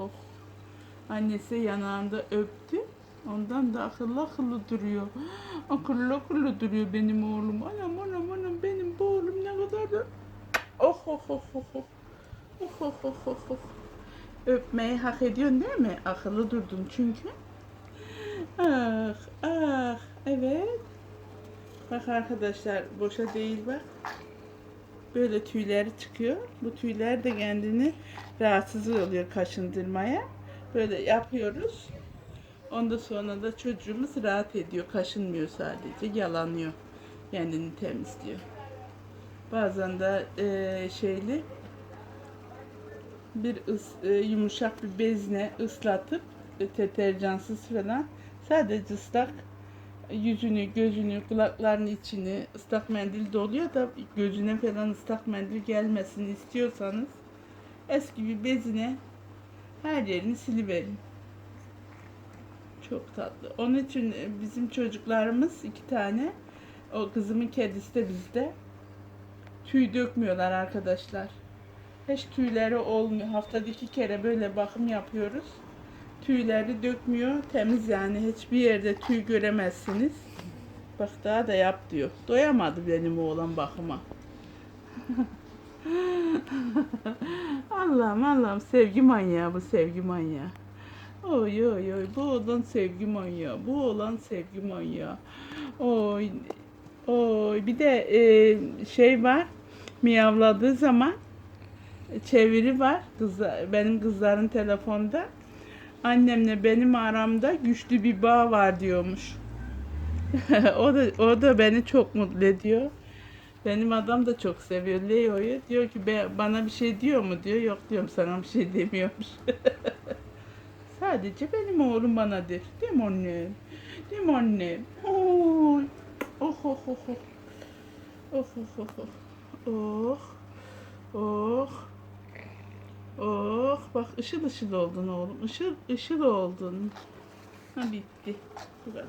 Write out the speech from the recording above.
Oh. Annesi yanağında öptü. Ondan da akıllı akıllı duruyor. Akıllı akıllı duruyor benim oğlum. Anam anam anam benim bu oğlum ne kadar da... Oh oh oh oh oh. Oh oh oh oh oh. Öpmeyi hak ediyorsun değil mi? Akıllı durdun çünkü. Ah ah evet. Bak arkadaşlar boşa değil bak. Böyle tüyleri çıkıyor. Bu tüyler de kendini rahatsız oluyor kaşındırmaya. Böyle yapıyoruz. Ondan sonra da çocuğumuz rahat ediyor. Kaşınmıyor sadece. Yalanıyor. Kendini temizliyor. Bazen de eee, şeyli bir ıs- e, yumuşak bir bezne ıslatıp e, deterjansız falan sadece ıslak yüzünü, gözünü, kulaklarının içini ıslak mendil doluyor da gözüne falan ıslak mendil gelmesini istiyorsanız eski bir bezine her yerini siliverin. Çok tatlı. Onun için e, bizim çocuklarımız iki tane o kızımın kedisi de bizde tüy dökmüyorlar arkadaşlar. Hiç tüyleri olmuyor. Haftada iki kere böyle bakım yapıyoruz. Tüyleri dökmüyor. Temiz yani. Hiçbir yerde tüy göremezsiniz. Bak daha da yap diyor. Doyamadı benim oğlan bakıma. Allah'ım Allah'ım sevgi manyağı bu sevgi manyağı. Oy oy oy bu oğlan sevgi manyağı. Bu oğlan sevgi manyağı. Oy oy bir de e, şey var miyavladığı zaman çeviri var kızlar, benim kızların telefonda. Annemle benim aramda güçlü bir bağ var diyormuş. o da o da beni çok mutlu ediyor. Benim adam da çok seviyor Leo'yu. Diyor ki "Be- bana bir şey diyor mu diyor. Yok diyorum sana bir şey demiyormuş. Sadece benim oğlum bana der. Değil mi annem? Değil mi annem? Oy. Oh oh oh oh. Oh oh oh oh. Oh. Oh. Oh. Bak ışıl ışıl oldun oğlum. Işıl ışıl oldun. Ha bitti. Bu kadar.